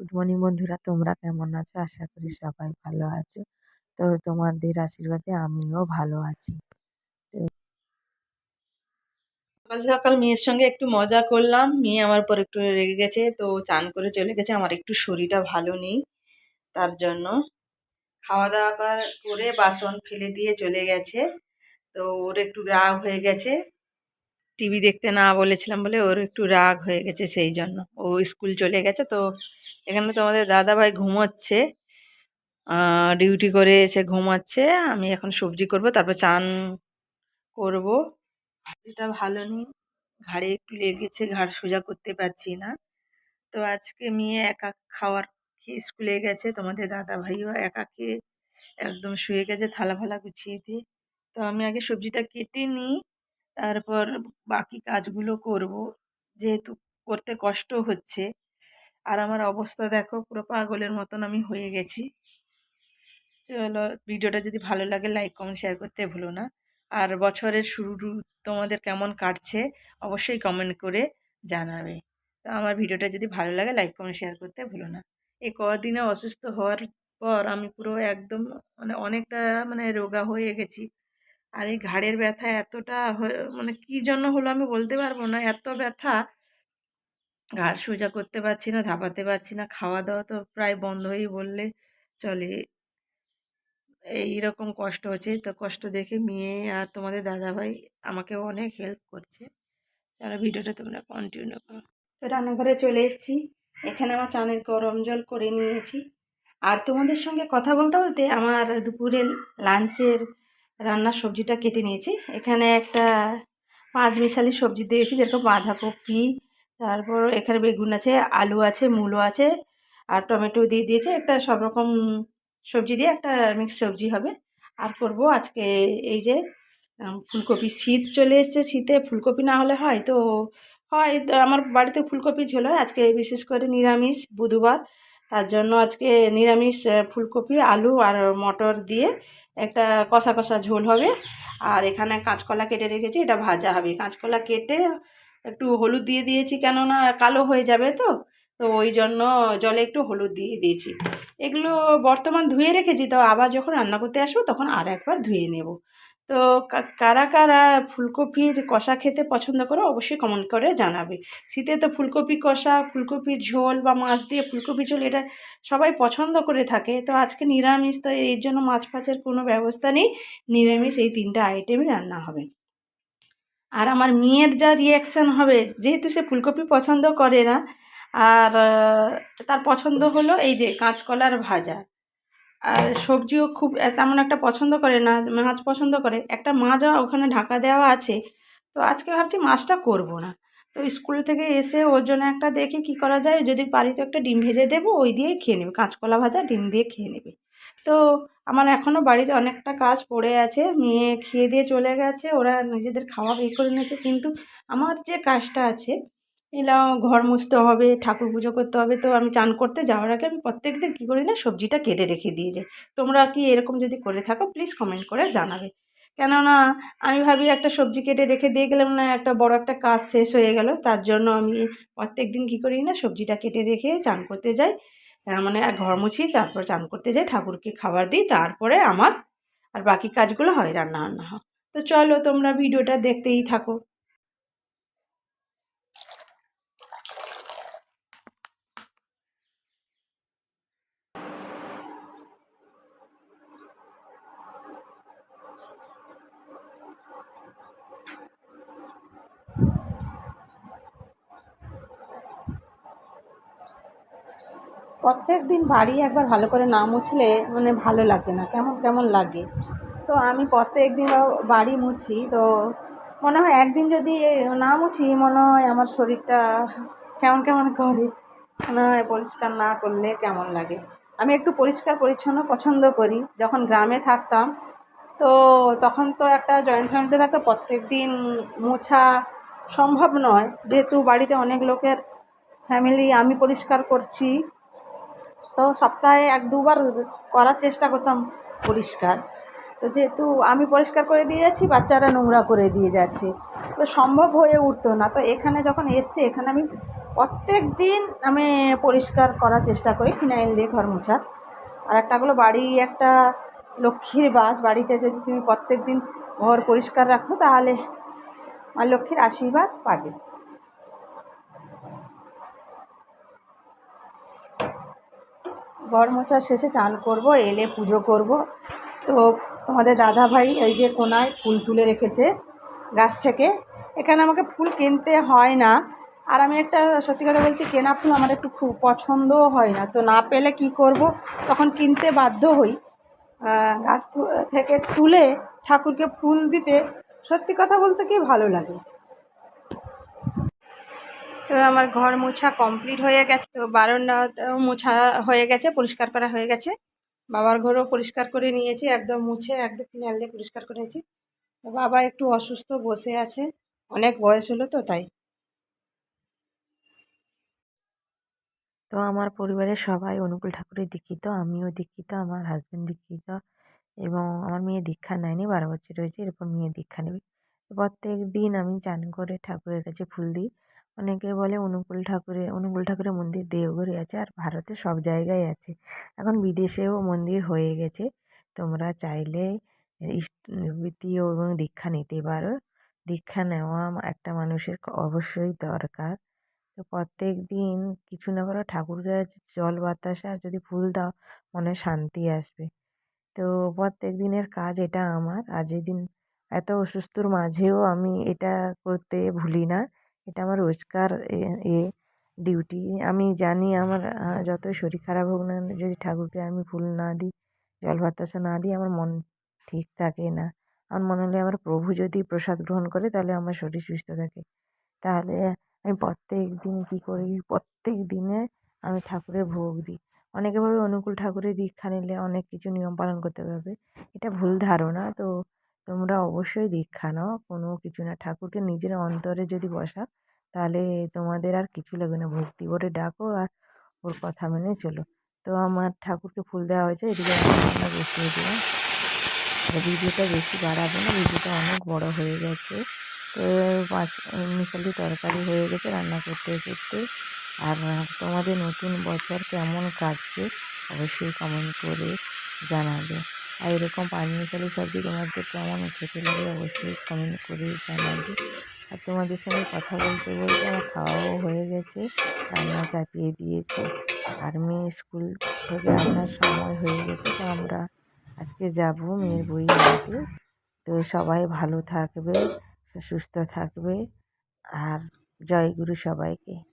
Good morning বন্ধুরা, তোমরা কেমন আছো? আশা করি সবাই ভালো আছো। তো তোমাদের আশীর্বাদে আমিও ভালো আছি। সকাল সকাল মেয়ের সঙ্গে একটু মজা করলাম। মেয়ে আমার পর একটু রেগে গেছে, তো চান করে চলে গেছে। আমার একটু শরীরটা ভালো নেই, তার জন্য। খাওয়া দাওয়া কর- বাসন ফেলে দিয়ে চলে গেছে। তো ওর একটু রাগ হয়ে গেছে। টিভি দেখতে না বলেছিলাম বলে ওর একটু রাগ হয়ে গেছে সেই জন্য। ও স্কুল চলে গেছে তো এখানে তোমাদের দাদা ভাই ঘুমোচ্ছে ডিউটি করে এসে ঘুমাচ্ছে, আমি এখন সবজি করব, তারপর চান করব। এটা ভালো নেই, ঘাড়ে একটু লেগেছে, ঘাড় সোজা করতে পারছি না। তো আজকে মেয়ে একা খাওয়ার খেয়ে স্কুলে গেছে, তোমাদের দাদা ভাইও একা খেয়ে একদম শুয়ে গেছে থালা ফালা গুছিয়ে দিয়ে। তো আমি আগে সবজিটা কেটে নিই। তারপর বাকি কাজগুলো করব। যেহেতু করতে কষ্ট হচ্ছে। আর আমার অবস্থা দেখো পুরো পাগলের মতন আমি হয়ে গেছি। চলো ভিডিওটা যদি ভালো লাগে লাইক কমেন্ট শেয়ার করতে ভুলো না। আর বছরের শুরু তোমাদের কেমন কাটছে অবশ্যই কমেন্ট করে জানাবে। তো আমার ভিডিওটা যদি ভালো লাগে লাইক কমেন্ট শেয়ার করতে ভুলো না। এই কদিনে অসুস্থ হওয়ার পর আমি পুরো একদম মানে অনেকটা মানে রোগা হয়ে গেছি। আর এই ঘাড়ের ব্যথা এতটা হয়ে- মানে কী জন্য হলো আমি বলতে পারব না, এত ব্যথা। ঘাড় সোজা করতে পারছি না, ধাপাতে পারছি না খাওয়া দাওয়া তো প্রায় বন্ধই বললে চলে। এইরকম কষ্ট হচ্ছে, তো কষ্ট দেখে মেয়ে আর তোমাদের দাদাভাই আমাকে অনেক হেল্প করছে। তারা ভিডিওটা তোমরা কন্টিনিউ করো। তো রান্নাঘরে চলে এসেছি, এখানে আমার চানের গরম জল করে নিয়েছি। আর তোমাদের সঙ্গে কথা বলতে বলতে আমার দুপুরের লাঞ্চের রান্নার সবজিটা কেটে নিয়েছি। এখানে একটা পাঁচ মিশালি সবজি দিয়েছি, যেরকম বাঁধাকপি, তারপর এখানে বেগুন আছে, আলু আছে, মূলো আছে, আর টমেটো দিয়ে দিয়েছে। একটা সব রকম সবজি দিয়ে একটা মিক্স সবজি হবে। আর করব আজকে এই যে ফুলকপি শীত চলে এসছে শীতে, ফুলকপি না হলে হয় তো হয় তো, আমার বাড়িতে ফুলকপি ঝোল হয়। আজকে বিশেষ করে নিরামিষ বুধবার। তার জন্য আজকে নিরামিষ ফুলকপি, আলু আর মটর দিয়ে একটা কষা কষা ঝোল হবে। আর এখানে কাঁচকলা কেটে রেখেছি, এটা ভাজা হবে। কাঁচকলা কেটে একটু হলুদ দিয়ে দিয়েছি কেননা কালো হয়ে যাবে তো তো ওই জন্য জলে একটু হলুদ দিয়ে দিয়েছি। এগুলো বর্তমান ধুয়ে রেখেছি, তো আবার যখন রান্না করতে আসব তখন আর একবার ধুয়ে নেব। তো কারা কারা ফুলকপির কষা খেতে পছন্দ করো অবশ্যই কমেন্ট করে জানাবে। শীতে তো ফুলকপি কষা, ফুলকপির ঝোল বা মাছ দিয়ে ফুলকপি ঝোল এটা সবাই পছন্দ করে থাকে। তো আজকে নিরামিষ, তো এর জন্য মাছ ফাছের কোনো ব্যবস্থা নেই। নিরামিষ এই তিনটা আইটেমই রান্না হবে। আর আমার মেয়ের যা রিয়াকশান হবে, যেহেতু সে ফুলকপি পছন্দ করে না, আর তার পছন্দ হলো এই যে কাঁচকলার ভাজা। আর সবজিও খুব তেমন একটা পছন্দ করে না, মাছ পছন্দ করে। একটা মাছও ওখানে ঢাকা দেওয়া আছে। তো আজকে ভাবছি মাছটা করব না। তো স্কুল থেকে এসে ওর জন্য একটা দেখি কি করা যায়। যদি পারি তো একটা ডিম ভেজে দেবো, ওই দিয়েই খেয়ে নেবে। কাঁচকলা ভাজা, ডিম দিয়ে খেয়ে নেবে। তো আমার এখনও বাড়িতে অনেকটা কাজ পড়ে আছে। মেয়ে খেয়ে দিয়ে চলে গেছে, ওরা নিজেদের খাওয়া বের করে নিয়েছে। কিন্তু আমার যে কাজটা আছে এলা ঘর মুছতে হবে, ঠাকুর পুজো করতে হবে, তো আমি চান করতে যাওয়ার আগে আমি প্রত্যেক দিন কী করি না, সবজিটা কেটে রেখে দিয়ে যাই। তোমরা কি এরকম যদি করে থাকো প্লিজ কমেন্ট করে জানাবে। কেননা, আমি ভাবি একটা সবজি কেটে রেখে দিয়ে গেলাম না, একটা বড় একটা কাজ শেষ হয়ে গেল, তার জন্য আমি প্রত্যেক দিন কী করি না, সবজিটা কেটে রেখে চান করতে যাই। মানে আর ঘর মুছিয়ে তারপর চান করতে যাই, ঠাকুরকে খাবার দিই, তারপরে আমার আর বাকি কাজগুলো হয় রান্না বান্না হয়। তো চলো তোমরা ভিডিওটা দেখতেই থাকো। প্রত্যেক দিন বাড়ি একবার ভালো করে না মুছলে মানে ভালো লাগে না, কেমন কেমন লাগে? তো আমি প্রত্যেক দিন বাড়ি মুছি, তো মনে হয় একদিন যদি না মুছি, মনে হয় আমার শরীরটা কেমন কেমন করে? মনে হয় পরিষ্কার না করলে কেমন লাগে? আমি একটু পরিষ্কার, পরিচ্ছন্ন পছন্দ করি, যখন গ্রামে থাকতাম, তো তখন তো একটা জয়েন্ট ফ্যামিলিতে থাকতে প্রত্যেক দিন মোছা সম্ভব নয়। যেহেতু বাড়িতে অনেক লোকের ফ্যামিলি আমি পরিষ্কার করছি তো সপ্তাহে এক দুবার করার চেষ্টা করতাম পরিষ্কার। তো যেহেতু আমি পরিষ্কার করে দিয়ে যাচ্ছি বাচ্চারা নোংরা করে দিয়ে যাচ্ছে। তো সম্ভব হয়ে উঠতো না। তো এখানে যখন এসছে, এখানে আমি প্রত্যেক দিন আমি পরিষ্কার করার চেষ্টা করি, ফিনাইল দিয়ে ঘর মোছার। আর একটা হলো বাড়ি, একটা লক্ষ্মীর বাস। বাড়িতে যদি তুমি প্রত্যেক দিন ঘর পরিষ্কার রাখো, তাহলে মা লক্ষ্মীর আশীর্বাদ পাবে। ঘর মোছার শেষে চান করব, এলে পুজো করব। তো তোমাদের দাদা ভাই এই যে কোনায় ফুল তুলে রেখেছে গাছ থেকে, এখানে আমাকে ফুল কিনতে হয় না। আর আমি একটা সত্যি কথা বলছি, কেনা ফুল আমার একটু খুব পছন্দও হয় না। তো না পেলে কি করব? তখন কিনতে বাধ্য হই। গাছ থেকে তুলে ঠাকুরকে ফুল দিতে সত্যি কথা বলতে কি ভালো লাগে? তো আমার ঘর মোছা কমপ্লিট হয়ে গেছে তো বারান্দাটাও মোছা হয়ে গেছে, পরিষ্কার করা হয়ে গেছে। বাবার ঘরও পরিষ্কার করে নিয়েছি, একদম মুছে, একদম ফিনাইল দিয়ে পরিষ্কার করেছি বাবা একটু অসুস্থ, বসে আছে, অনেক বয়স হলো তো তাই। তো আমার পরিবারের সবাই অনুকূল ঠাকুরের দীক্ষিত, আমিও দীক্ষিত, আমার হাজব্যান্ড দীক্ষিত এবং আমার মেয়ে দীক্ষা নেয়নি, বারো বছর হয়েছে, এরপর মেয়ে দীক্ষা নেবে। প্রত্যেক দিন আমি চান করে ঠাকুরের কাছে ফুল দিই। অনেকে বলে অনুকূল ঠাকুরের অনুকূল ঠাকুরের মন্দির দেওঘরে আছে আর ভারতে সব জায়গায় আছে। এখন বিদেশেও মন্দির হয়ে গেছে। তোমরা চাইলে ইষ্টভৃতি এবং দীক্ষা নিতে পারো। দীক্ষা নেওয়া একটা মানুষের অবশ্যই দরকার। তো প্রত্যেক দিন কিছু না করে ঠাকুরকে জল বাতাসা যদি ফুল দাও, মনে শান্তি আসবে। তো প্রত্যেক দিনের কাজ এটা আমার। আর যেদিন এত অসুস্থর মাঝেও আমি এটা করতে ভুলি না। এটা আমার রোজকার এ ডিউটি আমি জানি আমার যতই শরীর খারাপ হোক না যদি ঠাকুরকে আমি ফুল না দিই, জল বাতাসা না দিই, আমার মন ঠিক থাকে না। আমার মনে হলে আমার প্রভু যদি প্রসাদ গ্রহণ করে, তাহলে আমার শরীর সুস্থ থাকে। তাহলে আমি প্রত্যেক দিন কী করি? প্রত্যেক দিনে আমি ঠাকুরের ভোগ দিই। অনেকে ভাবে অনুকূল ঠাকুরের দীক্ষা নিলে অনেক কিছু নিয়ম পালন করতে পারবে। এটা ভুল ধারণা, তো তোমরা অবশ্যই দীক্ষা নাও। কোনো কিছু না। ঠাকুরকে নিজের অন্তরে যদি বসাও, তাহলে তোমাদের আর কিছু লাগবে না। ভক্তি ভরে ডাকো আর ওর কথা মেনে চলো। তো আমার ঠাকুরকে ফুল দেওয়া হয়েছে। এদিকে আমি রান্না বসিয়ে দিলাম। ভিডিওটা বেশি বাড়াবো না। ভিডিওটা অনেক বড় হয়ে গেছে। তো পাঁচ, মিশালি তরকারি হয়ে গেছে রান্না করতে করতে। আর তোমাদের নতুন বছর কেমন কাটছে, অবশ্যই কমেন্ট করে জানাবে। আর এরকম পাঁচ মিশালি সবজি তোমাদের কেমন খেতে লাগে, অবশ্যই কমেন্ট করে জানাবে। আর তোমাদের সঙ্গে কথা বলতে বলতে আমার খাওয়াও হয়ে গেছে, রান্না চাপিয়ে দিয়েছে। আর মেয়ে স্কুল থেকে আসার সময় হয়ে গেছে, তো আমরা আজকে যাব মেয়ের বই আনতে। তো সবাই ভালো থাকবে, সুস্থ থাকবে। আর জয়গুরু সবাইকে।